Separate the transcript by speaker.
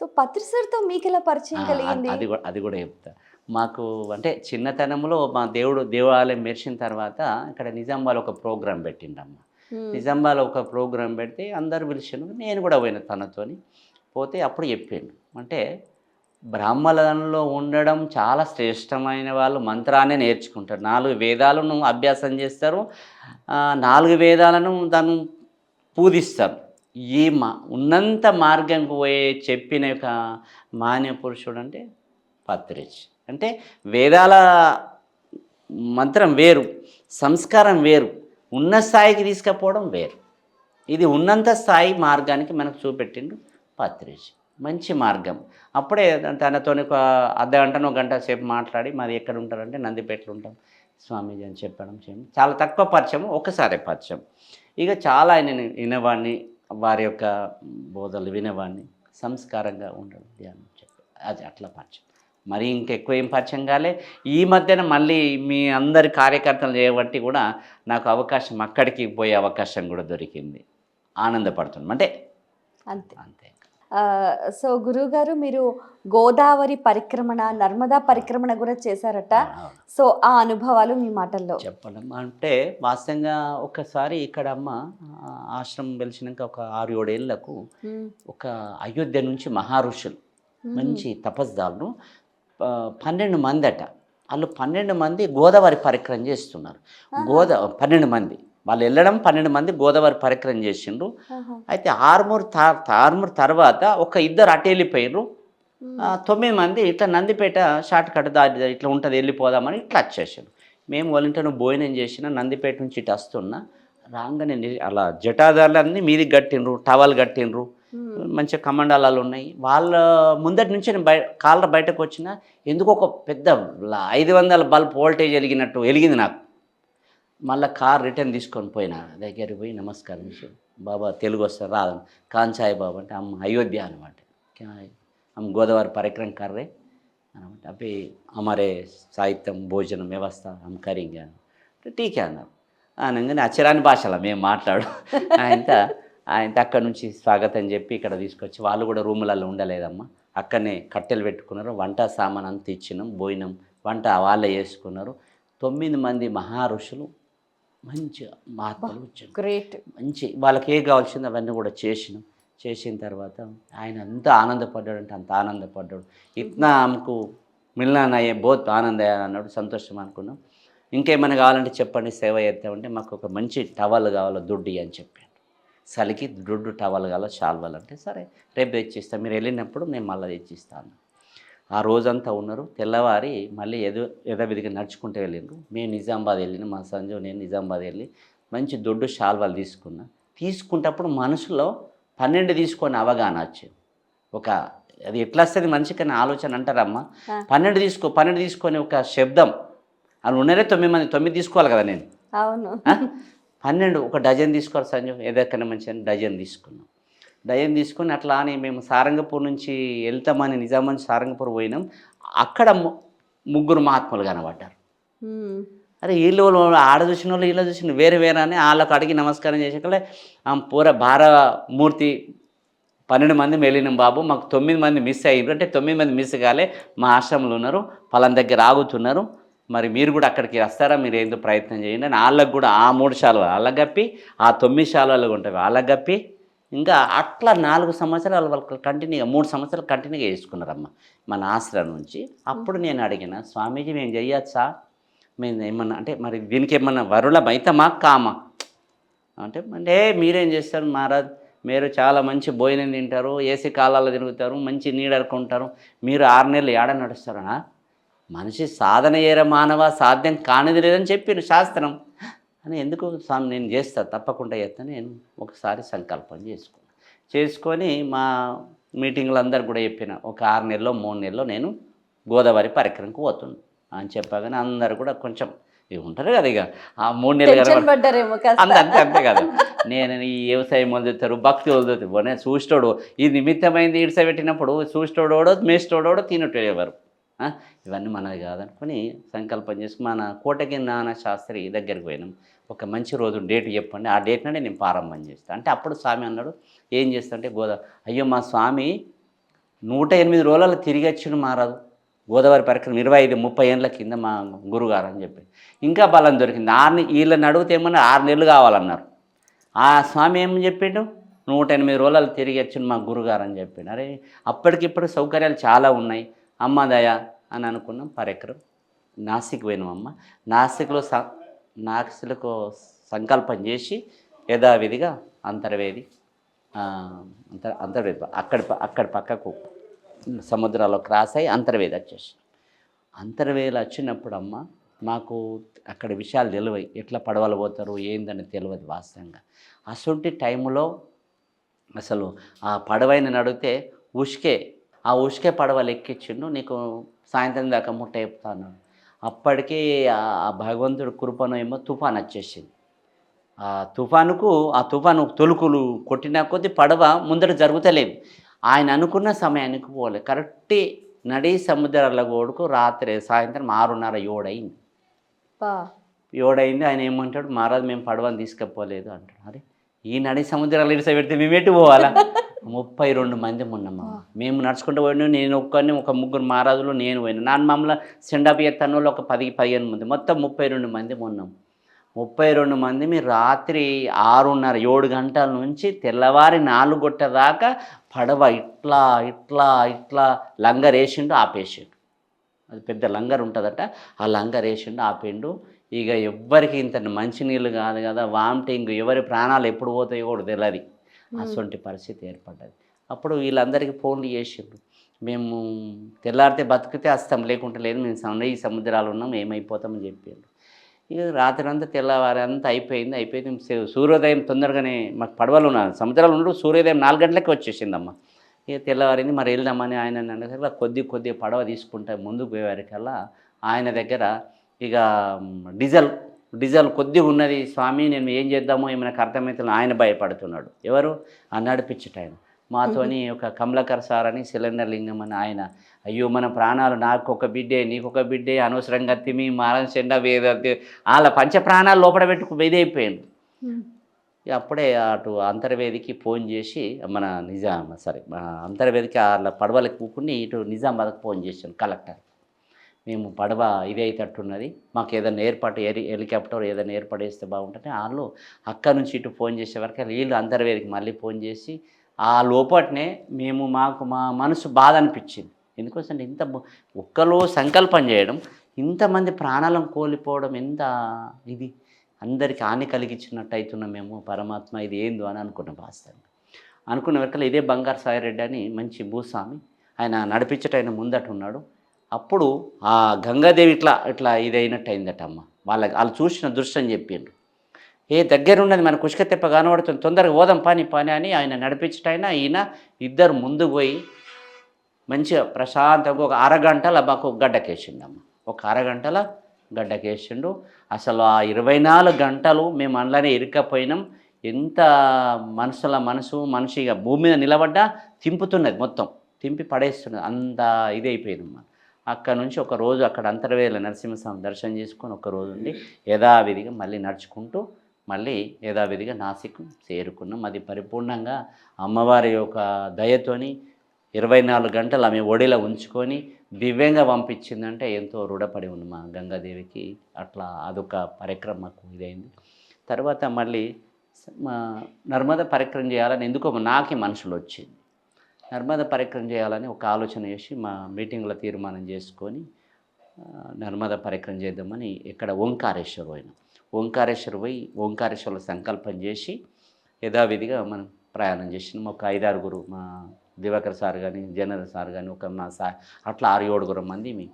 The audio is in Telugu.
Speaker 1: సో పత్రిసరితో మీకు ఎలా పరిచయం కలిగింది?
Speaker 2: అది కూడా అది కూడా చెప్తా. మాకు అంటే చిన్నతనంలో మా దేవుడు దేవాలయం మెరిసిన తర్వాత ఇక్కడ నిజామాబాద్ ఒక ప్రోగ్రాం పెట్టిండమ్మ.
Speaker 1: మ్మ్.
Speaker 2: నిజామాబాద్లో ఒక ప్రోగ్రాం పెడితే అందరు పిలిచాను నేను కూడా పోయిన తనతోని. పోతే అప్పుడు చెప్పాను అంటే బ్రాహ్మణంలో ఉండడం చాలా శ్రేష్టమైన వాళ్ళు మంత్రాన్ని నేర్చుకుంటారు. నాలుగు వేదాలను అభ్యాసం చేస్తారు. నాలుగు వేదాలను దాన్ని పూజిస్తారు. ఈ మా ఉన్నంత మార్గంకు పోయే చెప్పిన యొక్క మాన్య పురుషుడు అంటే పత్రిజ్. అంటే వేదాల మంత్రం వేరు సంస్కారం వేరు ఉన్న స్థాయికి తీసుకుపోవడం వేరు. ఇది ఉన్నంత స్థాయి మార్గానికి మనకు చూపెట్టిండు పత్రిజ్. మంచి మార్గం. అప్పుడే తనతో ఒక అర్ధ గంటను ఒక గంట సేపు మాట్లాడి మరి ఎక్కడ ఉంటారంటే నందిపేటలో ఉంటాం. స్వామీజీ అని చెప్పడం చేయడం. చాలా తక్కువ పరిచయం ఒకసారి పరిచయం. ఇక చాలా ఆయన వినేవాడిని వారి యొక్క బోధలు వినేవాడిని. సంస్కారంగా ఉండడం ధ్యానం చెప్పి అది అట్లా పరిచయం మరి ఇంకెక్కువ ఏం పరిచయం కాలే? ఈ మధ్యన మళ్ళీ మీ అందరి కార్యకర్తలు చేయబట్టి కూడా నాకు అవకాశం అక్కడికి పోయే అవకాశం కూడా దొరికింది. ఆనందపడుతున్నాం. అంటే
Speaker 1: అంతే.
Speaker 2: అంతే.
Speaker 1: సో గురువు గారు మీరు గోదావరి పరిక్రమణ నర్మదా పరిక్రమణ కూడా చేశారట. సో ఆ అనుభవాలు మీ మాటల్లో.
Speaker 2: చెప్పడం అంటే వాస్తవంగా ఒకసారి ఇక్కడ అమ్మ ఆశ్రమం వెలిసినాక ఒక ఆరు
Speaker 1: ఏడేళ్ళకు.
Speaker 2: ఒక అయోధ్య నుంచి మహారుషులు మంచి తపస్దారులు పన్నెండు మంది అట వాళ్ళు పన్నెండు మంది గోదావరి పరిక్రమ చేస్తున్నారు. గోదా పన్నెండు మంది. వాళ్ళు వెళ్ళడం పన్నెండు మంది గోదావరి పరిక్రమ చేసిండ్రు. అయితే ఆర్మూర్ తా ఆర్మూర్ తర్వాత ఒక ఇద్దరు అటు వెళ్ళిపోయిర్రు. ఆ, తొమ్మిది మంది ఇట్లా నందిపేట షార్ట్ కట్ దారి ఇట్లా ఉంటుంది వెళ్ళిపోదామని ఇట్లా వచ్చేసాడు మేము వాళ్ళంటే భోజనం చేసిన నందిపేట నుంచి ఇటు వస్తున్నా రాగానే అలా జటాదారులన్నీ మీదికి కట్టిండ్రు టవల్ కట్టిండ్రు.
Speaker 1: మ్మ్.
Speaker 2: మంచిగా కమండాలాలు ఉన్నాయి. వాళ్ళ ముందటి నుంచి నేను బయ కాళ్ళ బయటకు వచ్చిన ఎందుకు ఒక పెద్ద ఐదు వందల బల్బ్ వోల్టేజ్ వెలిగినట్టు వెలిగింది నాకు. మళ్ళీ కార్ రిటర్న్ తీసుకొని పోయినా దగ్గరికి పోయి నమస్కారం బాబా తెలుగు వస్తారు రాదు. కాంచాయి బాబు అంటే అమ్మ అయోధ్య అనమాట. అమ్మ గోదావరి పరిక్రమ కర్రే అనమాట. అవి అమరే సాహిత్యం భోజనం వ్యవస్థ అమ్మ కరింగా అంటే టీకే అన్నారు. అనగానే అచ్చరాని భాషలో మేము మాట్లాడు. ఆయన ఆయన అక్కడ నుంచి స్వాగతం చెప్పి ఇక్కడ తీసుకొచ్చి వాళ్ళు కూడా రూములలో ఉండలేదమ్మా. అక్కడనే కట్టెలు పెట్టుకున్నారు. వంట సామాన్ అంతా ఇచ్చినాం భోజనం వంట వాళ్ళే చేసుకున్నారు. తొమ్మిది మంది మహా ఋషులు మంచిగా మహాత్ములు వచ్చారు
Speaker 1: గ్రేట్
Speaker 2: మంచి వాళ్ళకి ఏ కావాల్సిందో అవన్నీ కూడా చేసినాం. చేసిన తర్వాత ఆయన ఎంత ఆనందపడ్డాడు అంటే అంత ఆనందపడ్డాడు. ఇట్నా ఆమెకు మిల్లాన్ అయ్యే బోత్ ఆనంద అన్నాడు సంతోషం అనుకున్నాం. ఇంకేమైనా కావాలంటే చెప్పండి సేవ చేద్దామంటే మాకు ఒక మంచి టవల్ కావాలో దుడ్డి అని చెప్పాడు. చలికి దుడ్డు టవల్ కావాలో చాలువాలి అంటే సరే రేపు తెచ్చిస్తాను మీరు వెళ్ళినప్పుడు నేను మళ్ళీ తెచ్చిస్తాను. ఆ రోజంతా ఉన్నారు. తెల్లవారి మళ్ళీ ఎదు యథావిధిగా నడుచుకుంటూ వెళ్ళిండ్రు. మేము నిజామాబాద్ వెళ్ళిన మా సంజయ్ నేను నిజామాబాద్ వెళ్ళి మంచి దొడ్డు శాల్వాలు తీసుకున్నా. తీసుకుంటప్పుడు మనసులో పన్నెండు తీసుకొని అవగాహన వచ్చింది. ఒక అది ఎట్లా వస్తుంది మనిషికి అని ఆలోచన అంటారమ్మా. పన్నెండు తీసుకో పన్నెండు తీసుకొని ఒక శబ్దం. అని ఉన్నరే తొమ్మిది మంది తొమ్మిది తీసుకోవాలి కదా నేను?
Speaker 1: అవును?
Speaker 2: పన్నెండు ఒక డజన్ తీసుకోవాలి సంజయ్ ఏదైనా మంచి డజన్ తీసుకున్నాం. డజన్ తీసుకొని అట్లా అని మేము సారంగపూర్ నుంచి వెళ్తామని నిజామాబాద్ నుంచి సారంగపూర్ పోయినాం. అక్కడ ముగ్గురు మహాత్ములు కనబడ్డారు. అరే వీళ్ళు ఆడ చూసిన వాళ్ళు వీళ్ళు చూసిన వేరే వేరే అని వాళ్ళకి అడిగి నమస్కారం చేసాకలే పూర భారమూర్తి పన్నెండు మంది వెళ్ళినాం బాబు మాకు తొమ్మిది మంది మిస్ అయ్యారు అంటే తొమ్మిది మంది మిస్ కాలే మా ఆశ్రమంలో ఉన్నారు పలాన దగ్గర ఆగుతున్నారు. మరి మీరు కూడా అక్కడికి వస్తారా? మీరు ఏందో ప్రయత్నం చేయండి అని వాళ్ళకి కూడా ఆ మూడు శాలువ వాళ్ళకి గప్పి ఆ తొమ్మిది శాలువలు ఉంటాయి వాళ్ళకి గప్పి ఇంకా అట్లా నాలుగు సంవత్సరాలు వాళ్ళకి కంటిన్యూగా మూడు సంవత్సరాలు కంటిన్యూగా చేసుకున్నారమ్మ మన ఆశ్రమం నుంచి. అప్పుడు నేను అడిగిన స్వామీజీ మేము చెయ్యొచ్చా? మేము ఏమన్నా అంటే మరి దీనికి ఏమన్నా వరుల మైతమా కామా? అంటే అంటే మీరేం చేస్తారు మహారాజ్? మీరు చాలా మంచి భోజనం తింటారు ఏసీ కాలాల్లో తిరుగుతారు మంచి నీడరుకుంటారు మీరు ఆరు నెలలు ఏడ నడుస్తారా మనిషి సాధన ఏర మానవ? సాధ్యం కానిది లేదని చెప్పారు శాస్త్రం. అని ఎందుకు స్వామి నేను చేస్తా తప్పకుండా చేస్తా నేను ఒకసారి సంకల్పం చేసుకున్నా. చేసుకొని మా మీటింగ్లు అందరు కూడా చెప్పిన ఒక ఆరు నెలలో మూడు నెలలో నేను గోదావరి పరిక్రమకు పోతున్నాను అని చెప్పగానే అందరు కూడా కొంచెం ఇవి ఉంటారు కదా ఇక ఆ మూడు నెలలు అంత అంతే అంతే కదా. నేను ఈ వ్యవసాయం వదులుతారు భక్తి వదులుతారు నేను చూస్తాడు ఈ నిమిత్తమైంది ఇడిసబెట్టినప్పుడు చూస్తాడోడో మేస్తాడోడో తినటోడు ఎవరు? ఆ? ఇవన్నీ మనది కాదనుకొని సంకల్పం చేసుకుని మన కోటకి నాన్న శాస్త్రి దగ్గరికి పోయినాం. ఒక మంచి రోజు డేట్ చెప్పండి. ఆ డేట్ నేను ప్రారంభం చేస్తాను అంటే అప్పుడు స్వామి అన్నాడు ఏం చేస్తా అంటే గోదా అయ్యో మా స్వామి నూట ఎనిమిది రోజుల తిరిగి వచ్చిన మారాదు గోదావరి పరిక్రమ ఇరవై ఐదు ముప్పై ఏళ్ళ కింద మా గురుగారు అని చెప్పి. ఇంకా బలం దొరికింది. ఆరు వీళ్ళని అడిగితే ఏమన్నా ఆరు నెలలు కావాలన్నారు. ఆ స్వామి ఏమని చెప్పిండు? నూట ఎనిమిది రోజులు తిరిగి వచ్చిన మా గురుగారు అని చెప్పిండు అరే అప్పటికిప్పుడు సౌకర్యాలు చాలా ఉన్నాయి. అమ్మ దయ అని అనుకున్నాం. పరిక్రమ నాసిక్ పోయినాం అమ్మ. నాసిక్లో స సంకల్పం చేసి యథావిధిగా అంతర్వేది అంతర్ అంతర్వేది అక్కడ అక్కడ పక్కకు సముద్రాల్లో క్రాస్ అయ్యి అంతర్వేది వచ్చేసి. అంతర్వేది వచ్చినప్పుడు అమ్మ మాకు అక్కడ విషయాలు తెలివై ఎట్లా పడవలు పోతారు ఏందని తెలియదు వాస్తవంగా. అసొంటి టైంలో అసలు ఆ పడవైన నడిగితే ఉష్కే ఆ ఉష్కే పడవలు ఎక్కించిండు నీకు సాయంత్రం దాకా ముట్ట చెప్తాను. అప్పటికి ఆ భగవంతుడు కృపను ఏమో తుఫాన్ వచ్చేసింది. ఆ తుఫానుకు ఆ తుఫాను తొలుకులు కొట్టిన కొద్దీ పడవ ముందర జరుగుతలేదు ఆయన అనుకున్న సమయానికి పోలే. కరెక్ట్ నడి సముద్రాల గోడుకు రాత్రి సాయంత్రం ఆరున్నర ఏడయింది
Speaker 1: పా
Speaker 2: ఏడైంది ఆయన ఏమంటాడు మహారాజ్ మేము పడవని తీసుకపోలేదు అంటాడు. అరే ఈ నడి సముద్రాలు ఇడిస పెడితే మేము ఎటు పోవాలా? ముప్పై రెండు మంది ఉన్నాము మేము నడుచుకుంటూ పోయినా నేను ఒక్కరిని ఒక ముగ్గురు మహారాజులు నేను పోయినా. నాన్న మమ్మల్ని సెండప్ ఎత్తనోళ్ళు ఒక పది పదిహేను మంది. మొత్తం ముప్పై రెండు మంది ఉన్నాం ముప్పై రెండు మంది మీరు రాత్రి ఆరున్నర ఏడు గంటల నుంచి తెల్లవారి నాలుగు గొట్ట దాకా పడవ ఇట్లా ఇట్లా ఇట్లా లంగర్ వేసిండు ఆపేసిండు. అది పెద్ద లంగర్ ఉంటుందట. ఆ లంగర్ వేసిండు ఆపిండు. ఇక ఎవ్వరికి ఇంత మంచినీళ్ళు కాదు కదా వామిటింగ్ ఎవరి ప్రాణాలు ఎప్పుడు పోతాయో కూడా తెలియదు అటువంటి పరిస్థితి ఏర్పడ్డది. అప్పుడు వీళ్ళందరికీ ఫోన్లు చేసిండ్రు. మేము తెల్లారితే బతికితే వస్తాం లేకుంటే లేదు మేము ఈ సముద్రాలు ఉన్నాం ఏమైపోతామని చెప్పారు ఇక రాత్రి అంతా తెల్లవారి అంతా అయిపోయింది. అయిపోయింది సూర్యోదయం తొందరగానే మాకు పడవలు ఉన్నారు సముద్రాలు ఉండవు సూర్యోదయం నాలుగు గంటలకి వచ్చేసిందమ్మ. ఇక తెల్లవారింది మరి వెళ్దామని ఆయన అన్నకల్లా కొద్ది కొద్ది పడవ తీసుకుంటే ముందుకు పోయేవారికల్లా ఆయన దగ్గర ఇక డీజిల్ డీజిల్ కొద్దిగా ఉన్నది. స్వామి నేను ఏం చేద్దామో ఏమైనా అర్థమవుతుందో ఆయన భయపడుతున్నాడు. ఎవరు? ఆ నడిపించట ఆయన మాతోని ఒక కమలకర్ సార్ అని సిలిండర్ లింగం అని ఆయన అయ్యో మన ప్రాణాలు నాకు ఒక బిడ్డే నీకు ఒక బిడ్డే అనవసరంగా తిమి మారం చెండ వేద వాళ్ళ పంచ ప్రాణాలు లోపల పెట్టుకు ఇదైపోయాడు ఇక అప్పుడే అటు అంతర్వేదికి ఫోన్ చేసి మన నిజాం సారీ అంతర్వేదికి వాళ్ళ పడవలకు కూకుని ఇటు నిజామాబాద్కి ఫోన్ చేశాను కలెక్టర్. మేము పడవ ఇది అయితట్టున్నది. మాకు ఏదైనా ఏర్పాటు ఎరి హెలికాప్టర్ ఏదైనా ఏర్పాటు చేస్తే బాగుంటుంది వాళ్ళు అక్కడ నుంచి ఇటు ఫోన్ చేసే వరకు వీళ్ళు అంతర్వేదికి మళ్ళీ ఫోన్ చేసి ఆ లోపట్నే మేము మాకు మా మనసు బాధ అనిపించింది. ఎందుకోసం ఇంత ఒక్కలో సంకల్పం చేయడం ఇంతమంది ప్రాణాలను కోల్పోవడం ఎంత ఇది? అందరికి హాని కలిగించినట్టు అవుతున్నాం మేము పరమాత్మ ఇది ఏందో అని అనుకున్న వాస్తవంగా. అనుకున్న వరకు ఇదే బంగారు సాయిరెడ్డి అని మంచి భూస్వామి. ఆయన నడిపించట ఆయన ముందట ఉన్నాడు. అప్పుడు ఆ గంగాదేవి ఇట్లా ఇట్లా ఇదైనట్టు అయిందట అమ్మ. వాళ్ళ వాళ్ళు చూసిన దృశ్యం చెప్పిండ్రు. ఏ దగ్గరున్నది మన కుష్క తెప్ప కనబడుతుంది తొందరగా పోదాం పని పని అని ఆయన నడిపించటైనా ఈయన ఇద్దరు ముందు పోయి మంచిగా ప్రశాంతంగా ఒక అరగంటల మాకు గడ్డకేసిండమ్మ. ఒక అరగంటల గడ్డకేసిండు. అసలు ఆ ఇరవై నాలుగు గంటలు మేము అందులోనే ఇరుక్కపోయినాం. ఎంత మనసుల మనసు మనిషిగా భూమి మీద నిలబడ్డా తింపుతున్నది మొత్తం. తింపి పడేస్తున్నది. అంత ఇది అయిపోయిందమ్మా అక్కడ నుంచి ఒక రోజు అక్కడ అంతర్వేల నరసింహస్వామి దర్శనం చేసుకొని ఒక రోజు ఉండి యథావిధిగా మళ్ళీ నడుచుకుంటూ మళ్ళీ యథావిధిగా నాసిక్ చేరుకున్నాం. అది పరిపూర్ణంగా అమ్మవారి యొక్క దయతోని ఇరవై నాలుగు గంటలు ఆమె ఒడిలో ఉంచుకొని దివ్యంగా పంపించిందంటే ఎంతో రుణపడి ఉంది మా గంగాదేవికి. అట్లా అదొక పరిక్రమకు ఇదైంది. తర్వాత మళ్ళీ మా నర్మద పరిక్రమ చేయాలని ఎందుకో నాకే మనసులో వచ్చింది. నర్మదా పరిక్రమ చేయాలని ఒక ఆలోచన చేసి మా మీటింగ్లో తీర్మానం చేసుకొని నర్మదా పరిక్రమ చేద్దామని ఇక్కడ ఓంకారేశ్వర్ పోయినాం. ఓంకారేశ్వర్ పోయి ఓంకారేశ్వర్లో సంకల్పం చేసి యథావిధిగా మనం ప్రయాణం చేసినాం. ఒక ఐదారుగురు మా దివాకర్ సార్ కానీ జనరల్ సార్ కానీ ఒక మా సార్ అట్లా ఆరు ఏడుగురు మంది మీ